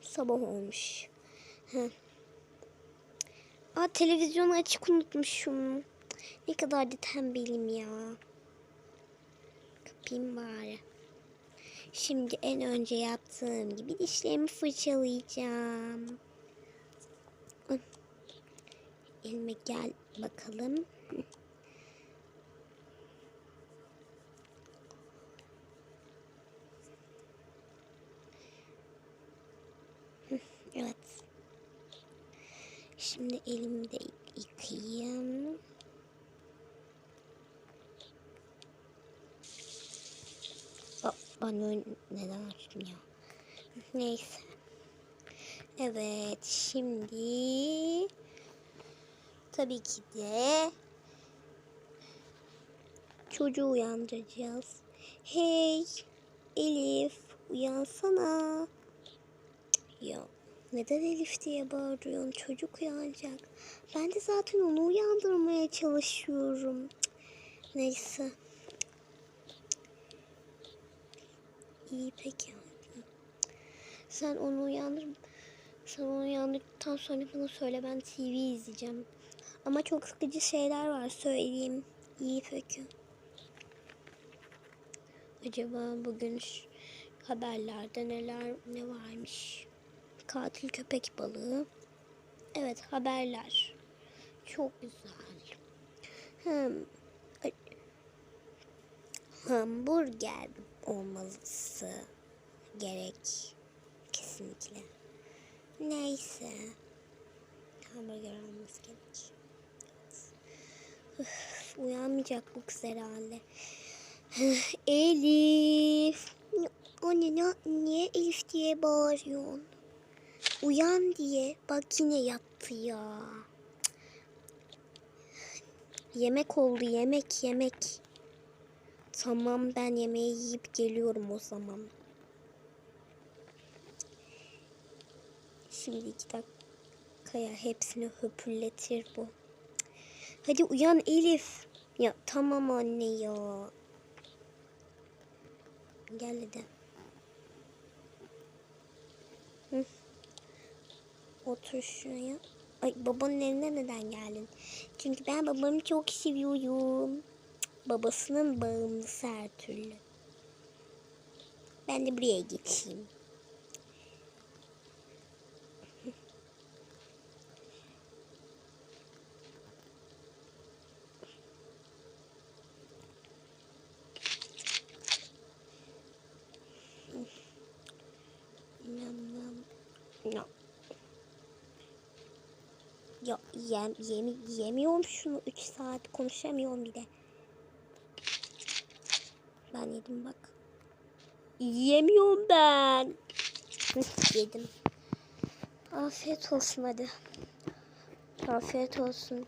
Sabah olmuş. Hı. Aa, televizyonu açık unutmuşum. Ne kadar da tembelim ya. Kapayım bari. Şimdi en önce yaptığım gibi dişlerimi fırçalayacağım. Elime gel bakalım. Hı. Hı, Evet. Şimdi elimi de yıkayayım. O neden açtım? Neyse. Evet şimdi tabii ki de çocuğu uyandıracağız. Hey Elif uyansana. Ya neden Elif diye bağırıyorsun? Çocuk uyanacak. Ben de zaten onu uyandırmaya çalışıyorum. Neyse. İyi peki. Sen onu uyandır. Sen onu uyandıktan sonra bana söyle ben TV izleyeceğim. Ama çok sıkıcı şeyler var söyleyeyim. İyi peki. Acaba bugün haberlerde neler ne varmış? Katil köpek balığı. Evet haberler. Çok güzel. Hmm. Hamburger olması gerek. Kesinlikle. Neyse. Hamburger olması gerek. Üf, uyanmayacak bu kız herhalde. Elif. Anne ne, niye Elif diye bağırıyorsun? Uyan diye. Bak yine yattı ya. Yemek oldu yemek yemek. Tamam ben yemeği yiyip geliyorum o zaman. Şimdi iki dakikaya hepsini höpürletir bu. Hadi uyan Elif. Ya tamam anne ya. Gel hadi. Otur şuraya. Ay babanın evine neden geldin? Çünkü ben babamı çok seviyorum. Babasının bağımlısı her türlü. Ben de buraya geçeyim. No. Ya yem, yemi, yemiyorum şunu 3 saat konuşamıyorum bir de. Ben yedim bak. Yemiyorum ben. Yedim. Afiyet olsun hadi. Afiyet olsun.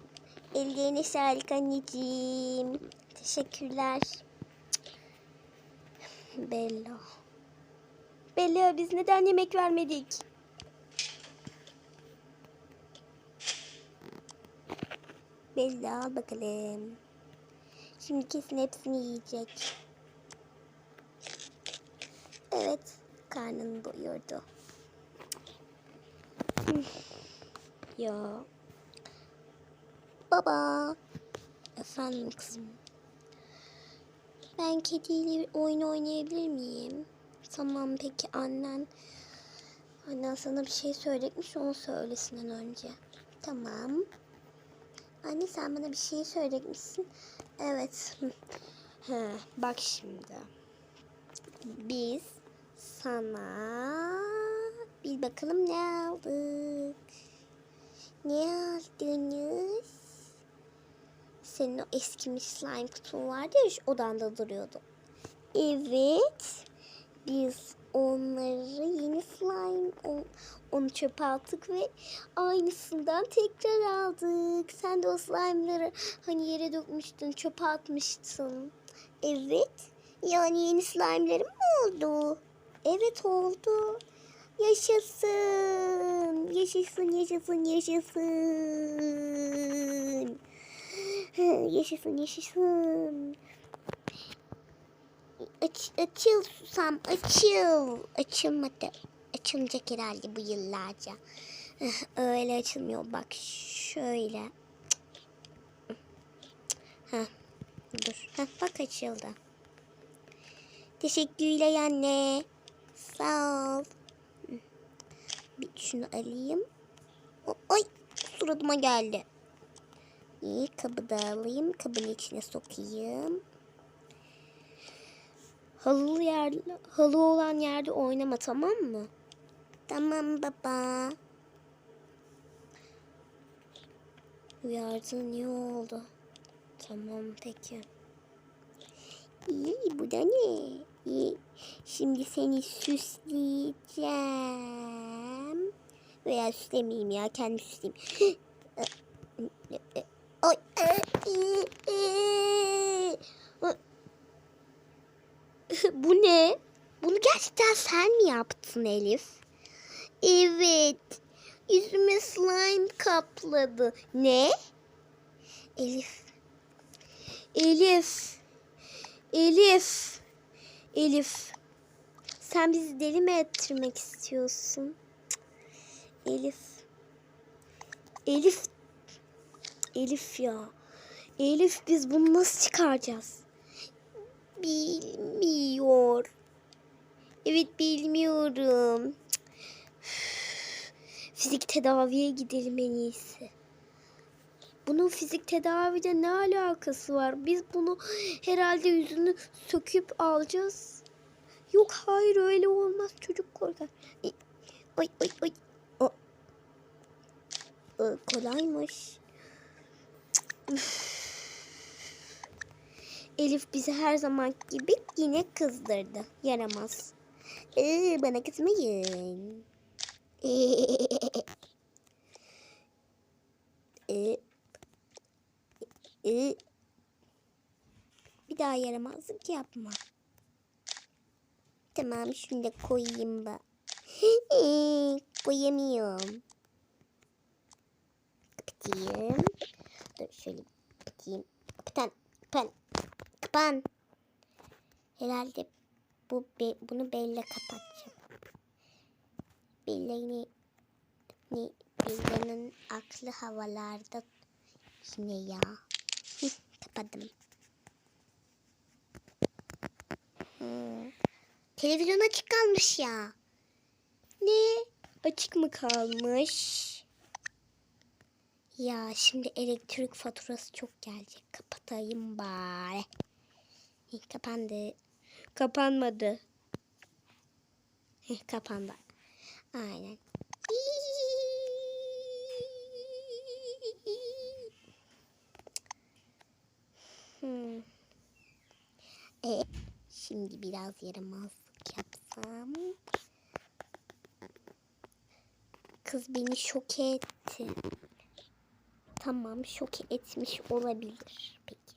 Ellerine sağlık anneciğim. Teşekkürler. Bella. Bella biz neden yemek vermedik? Bella al bakalım. Şimdi kesin hepsini yiyecek. Evet, karnını doyurdu. Ya. Baba. Efendim kızım. Ben kediyle oyun oynayabilir miyim? Tamam peki annen. Annen sana bir şey söyleyecekmiş onu söylesinden önce. Tamam. Anne sen bana bir şey söyleyecekmişsin. Evet. He, bak şimdi. Biz sana bir bakalım ne aldık. Ne aldınız? Senin o eskimiş slime kutun vardı ya odanda duruyordu. Evet. Biz onları yeni slime on- onu çöpe attık ve aynısından tekrar aldık. Sen de o slime'ları hani yere dökmüştün, çöpe atmıştın. Evet. Yani yeni slime'larım mı oldu? Evet oldu. Yaşasın. Yaşasın, yaşasın, yaşasın. Yaşasın, yaşasın. Aç, açıl susam, açıl. Açılmadı. açılacak herhalde bu yıllarca. Öyle açılmıyor. Bak şöyle. Heh, dur. Heh, bak açıldı. Teşekkürler anne. Sağ ol. Bir şunu alayım. Ay suratıma geldi. İyi kabı da alayım. Kabın içine sokayım. Halılı yer, halı olan yerde oynama tamam mı? Tamam baba. Uyardın iyi oldu. Tamam peki. İyi bu da ne? Şimdi seni süsleyeceğim. Veya süslemeyeyim ya kendim süsleyeyim. Ay. Bu ne? Bunu gerçekten sen mi yaptın Elif? Evet. Yüzüme slime kapladı. Ne? Elif. Elif. Elif. Elif. Sen bizi deli mi ettirmek istiyorsun? Elif. Elif. Elif ya. Elif biz bunu nasıl çıkaracağız? Bilmiyor. Evet bilmiyorum. Fizik tedaviye gidelim en iyisi. Bunun fizik tedavide ne alakası var? Biz bunu herhalde yüzünü söküp alacağız. Yok hayır öyle olmaz. Çocuk korkar. Ay ay ay. O. Ee, kolaymış. Elif bizi her zaman gibi yine kızdırdı. Yaramaz. Ee, bana kızmayın. Ee, ee, bir daha yaramazlık yapma. Tamam şunu da koyayım ben. Ee, koyamıyorum. Kapatayım. Dur şöyle kapatayım. Kapan. Kapan. Kapan. Herhalde bu be, bunu Bella kapatacağım. Bella yine ne Bella'nın aklı havalarda yine ya. Kapadım. Hmm. Televizyon açık kalmış ya. Ne? Açık mı kalmış? Ya şimdi elektrik faturası çok gelecek. Kapatayım bari. Heh, kapandı. Kapanmadı. Heh, kapandı. Aynen. Hmm. E, şimdi biraz yaramazlık yapsam. Kız beni şok etti. Tamam şok etmiş olabilir peki.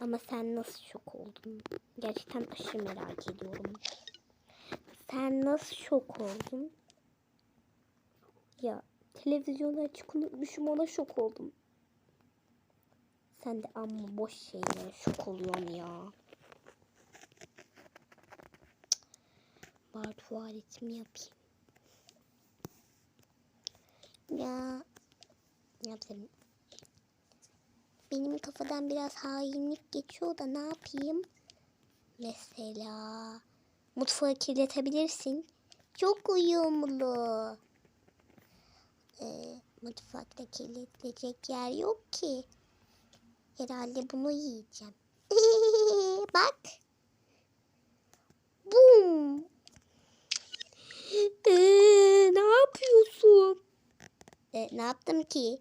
Ama sen nasıl şok oldun? Gerçekten aşırı merak ediyorum. Sen nasıl şok oldun? Ya televizyonu açık unutmuşum ona şok oldum. Sen de amma boş şeylere şok oluyorsun ya. Bari tuvaletimi yapayım. Ya yapayım? Benim kafadan biraz hainlik geçiyor da ne yapayım? Mesela mutfağı kirletebilirsin. Çok uyumlu. Ee, mutfakta kirletilecek yer yok ki. Herhalde bunu yiyeceğim. Bak. Bum. Ee, ne yapıyorsun? Ee, ne yaptım ki?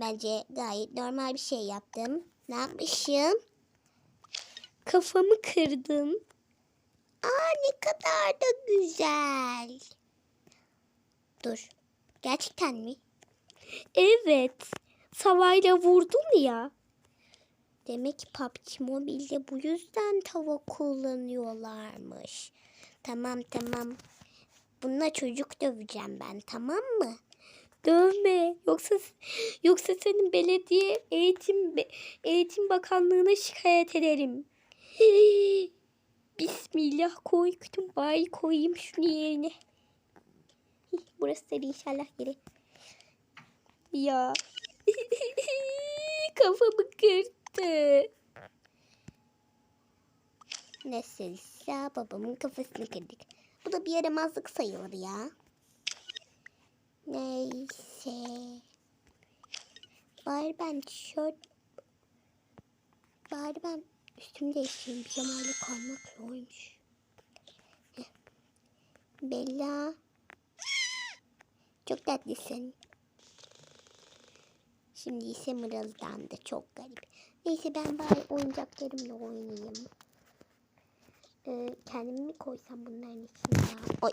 Bence gayet normal bir şey yaptım. Ne yapmışım? Kafamı kırdım. Aa ne kadar da güzel. Dur. Gerçekten mi? Evet. Savayla vurdun ya. Demek ki PUBG Mobile'de bu yüzden tava kullanıyorlarmış. Tamam tamam. Bununla çocuk döveceğim ben tamam mı? Dövme. Yoksa yoksa senin belediye eğitim eğitim bakanlığına şikayet ederim. Bismillah koydum. Bay koyayım şunu yerine. Burası da inşallah yeri. Ya. Kafamı kırdı. Nasılsa babamın kafasını kırdık. Bu da bir yaramazlık sayılır ya. Neyse. Bari ben tişört... Bari ben üstümü değiştireyim. Pijamayla kalmak zormuş. Bella. Çok tatlısın. Şimdi ise mırıldandı. Çok garip. Neyse ben bari oyuncaklarımla oynayayım. Ee, kendimi mi koysam bunların içine ya? Oy.